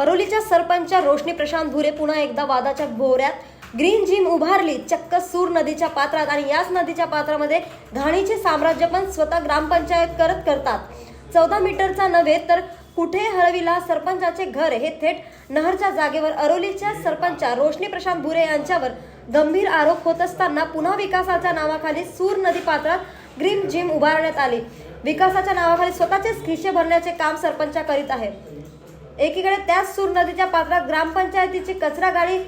अरोलीच्या सरपंच रोशनी प्रशांत भुरे पुन्हा एकदा वादाच्या भोवऱ्यात ग्रीन जिम उभारली चक्क सूर नदीच्या पात्रात आणि याच नदीच्या पात्रामध्ये घाणीचे साम्राज्य पण स्वतः ग्रामपंचायत करत करतात. चौदा मीटरचा नव्हे तर कुठे हळवीला सरपंचाचे घर हे थेट नहरच्या जागेवर. अरोलीच्या सरपंच रोशनी प्रशांत भुरे यांच्यावर गंभीर आरोप होत असताना पुन्हा विकासाच्या नावाखाली सूर नदी पात्रात ग्रीन जिम उभारण्यात आली. विकासाच्या नावाखाली स्वतःचेच खिशे भरण्याचे काम सरपंच करीत आहे एकीकडे त्याच सूर नदीच्या पात्रात ग्रामपंचायतीची कचरा गाडी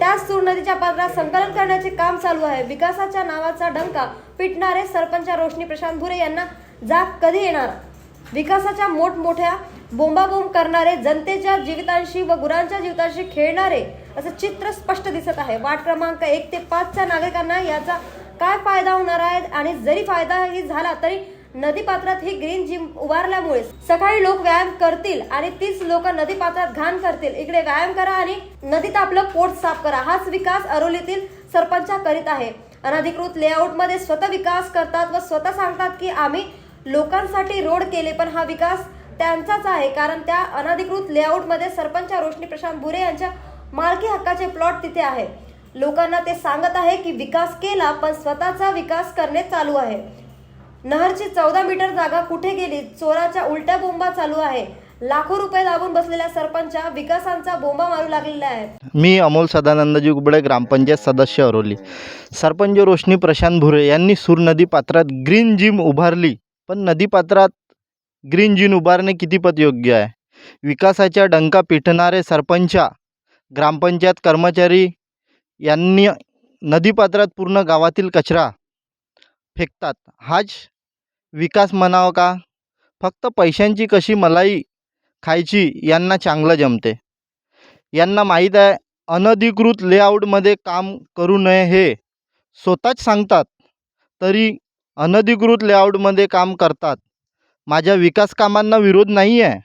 त्याच सूर नदीच्या पात्रात संकलन करण्याचे काम चालू आहे. विकासाच्या नावाचा डंका पिटणारे सरपंच रोशनी प्रशांत भुरे यांना जाग कधी येणार? विकासाच्या मोठमोठ्या बोंबाबोंब करणारे जनतेच्या जीवितांशी व गुरांच्या जीवितांशी खेळणारे असं चित्र स्पष्ट दिसत आहे. वाट क्रमांक एक ते पाचच्या नागरिकांना याचा काय फायदा होणार आहे? आणि जरी फायदाही झाला तरी नदीपात्रात ही ग्रीन जिम उभारल्यामुळे सकाळी लोक व्यायाम करतील आणि तीच लोक नदीपात्रात घाण करतील. इकडे व्यायाम करा आणि नदीत आपलं पोट साफ करा. हाच विकास अरोलीतील सरपंच करीत आहे. अनधिकृत लेआउटमध्ये स्वतः विकास करतात व स्वतः सांगतात की आम्ही लोकांसाठी रोड केले पण हा विकास त्यांचाच आहे. कारण त्या अनधिकृत लेआउटमध्ये सरपंच रोशनी प्रशांत बुरे यांच्या मालकी हक्काचे प्लॉट तिथे आहे. लोकांना ते सांगत आहे की विकास केला पण स्वतःचा विकास करणे चालू आहे. नहरची चौदा मीटर जागा कुठे गेली? चोराच्या उलट्या बोंबा चालू आहे. लाखो रुपये लागून बसलेल्या सरपंचा विकासांचा बोंबा मारू लागलेला आहे मी अमोल सदानंदजी गुबडे ग्रामपंचायत सदस्य अरोली. सरपंच रोशनी प्रशांत भुरे यांनी सूर नदी पात्रात ग्रीन जिम उभारली. पण नदी पात्रात ग्रीन जिम उभारणे कितीपत योग्य आहे? विकासाच्या डंका पिटणारे सरपंच ग्रामपंचायत कर्मचारी यांनी नदीपात्रात पूर्ण गावातील कचरा फेकतात. हाच विकास म्हणावं का? फक्त पैशांची कशी मलाई खायची यांना चांगलं जमते. यांना माहीत आहे अनधिकृत लेआउटमध्ये काम करू नये हे स्वतःच सांगतात तरी अनधिकृत लेआउटमध्ये काम करतात. माझ्या विकास कामांना विरोध नाही आहे.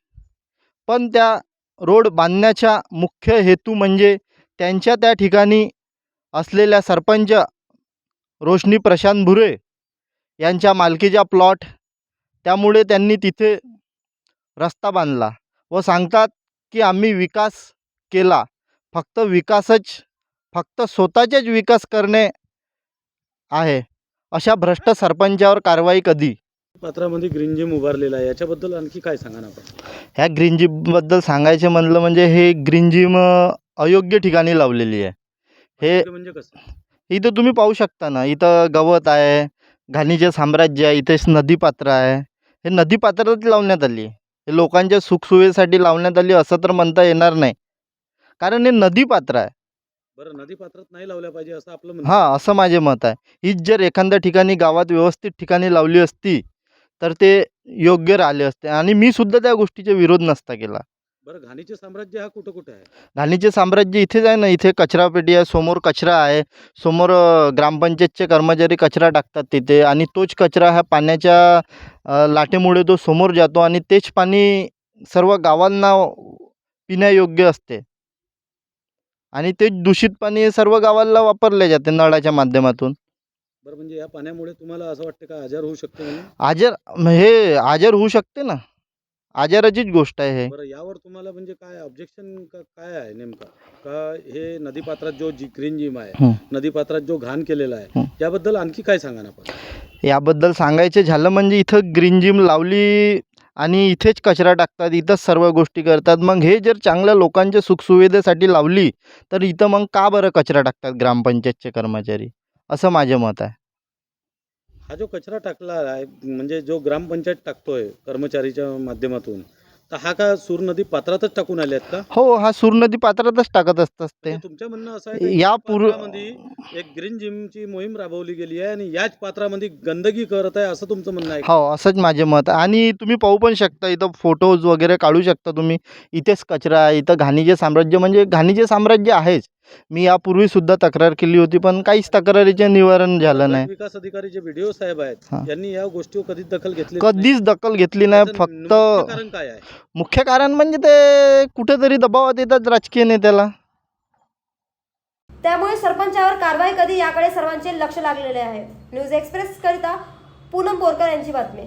पण त्या रोड बांधण्याचा मुख्य हेतू म्हणजे त्यांच्या त्या ठिकाणी असलेल्या सरपंच रोशनी प्रशांत भुरे यांच्या मालकीचा प्लॉट त्यामुळे त्यांनी तिथे रस्ता बांधला व सांगतात की आम्ही विकास केला. फक्त विकासच फक्त स्वतःचेच विकास करणे आहे अशा भ्रष्ट सरपंचावर कारवाई कधी? पात्रामध्ये ग्रीन जिम उभारलेला आहे. याच्याबद्दल आणखी काय सांगा ना आपण? ह्या ग्रीन जिमबद्दल सांगायचं म्हणलं म्हणजे हे ग्रीन जिम अ, अयोग्य ठिकाणी लावलेली आहे. हे म्हणजे कसं? इथं तुम्ही पाहू शकता ना इथं गवत आहे घाणीचे साम्राज्य आहे इथेच नदीपात्र आहे. हे नदीपात्रात लावण्यात आली. हे लोकांच्या सुखसुविधेसाठी लावण्यात आली असं तर म्हणता येणार नाही. कारण हे नदीपात्र आहे. बरं नदी पात्रात नाही लावल्या पाहिजे असं आपलं म्हणणं हां असं माझे मत आहे. हीच जर एखाद्या ठिकाणी गावात व्यवस्थित ठिकाणी लावली असती तर ते योग्य राहिले असते. आणि मी सुद्धा त्या गोष्टीचा विरोध नसता केला. बरं घाणीचे साम्राज्य हा कुठं कुठं आहे? घाणीचे साम्राज्य इथेच आहे ना इथे कचरापेटी आहे समोर कचरा आहे समोर अ, ग्रामपंचायतचे कर्मचारी कचरा टाकतात तिथे आणि तोच कचरा ह्या पाण्याच्या अ, लाटेमुळे तो समोर जातो आणि तेच पाणी सर्व गावांना पिण्यायोग्य असते. आणि ते दूषित पाणी सर्व गावाला वापरले जाते नळाच्या माध्यमातून. बरं म्हणजे या पाण्यामुळे तुम्हाला असं वाटतं का आजार होऊ शकतो म्हणून? आजार हे आजार होऊ शकते ना. आजाराचीच गोष्ट आहे हे. बरं यावर तुम्हाला म्हणजे काय ऑब्जेक्शन काय आहे नेमका? का हे नदीपात्रात जो जी ग्रीन जिम आहे. नदीपात्रात जो घाण केलेला आहे हं. याबद्दल आणखी काय सांगा ना आपण? याबद्दल सांगायचं झालं म्हणजे इथं ग्रीन जिम लावली आणि इथेच कचरा टाकतात इथंच सर्व गोष्टी करतात. मग हे जर चांगल्या लोकांच्या सुखसुविधेसाठी लावली तर इथं मग का बरं कचरा टाकतात ग्रामपंचायतचे कर्मचारी? असं माझं मत आहे. हा जो कचरा टाकला आहे म्हणजे जो ग्रामपंचायत टाकतोय कर्मचारीच्या माध्यमातून तर हा का सूर नदी पात्रातच टाकून आले आहेत का? हो हा सूर नदी पात्रातच टाकत असतात ते. म्हणजे तुमचं म्हणणं असं आहे की या या पूर्व- पात्रामध्ये एक ग्रीन जिमची मोहीम राबवली गेली आहे आणि याच पात्रामध्ये गंदगी करत आहे असं तुमचं म्हणणं आहे का? हो असंच माझे मत आहे. आणि तुम्ही पाहू पण शकता इथं फोटोज वगैरे काढू शकता तुम्ही. इथेच कचरा आहे इथं घाणीचे साम्राज्य म्हणजे घाणीचे साम्राज्य आहेच. मी यापूर्वीसुद्धा तक्रार केली होती पण काहीच तक्रारीचे निवारण झालं नाही. विकास अधिकारी जे व्हिडिओ साहेब आहेत हा. यांनी या गोष्टीवर कधीच दखल घेतली कधीच दखल घेतली नाही फक्त कारण काय आहे? मुख्य कारण म्हणजे ते कुठेतरी दबावात येतात राजकीय नेत्याला. त्यामुळे सरपंचावर कारवाई कधी याकडे सर्वांचे लक्ष लागलेले आहे. न्यूज एक्सप्रेस करिता पूनम बोरकर यांची बातमी.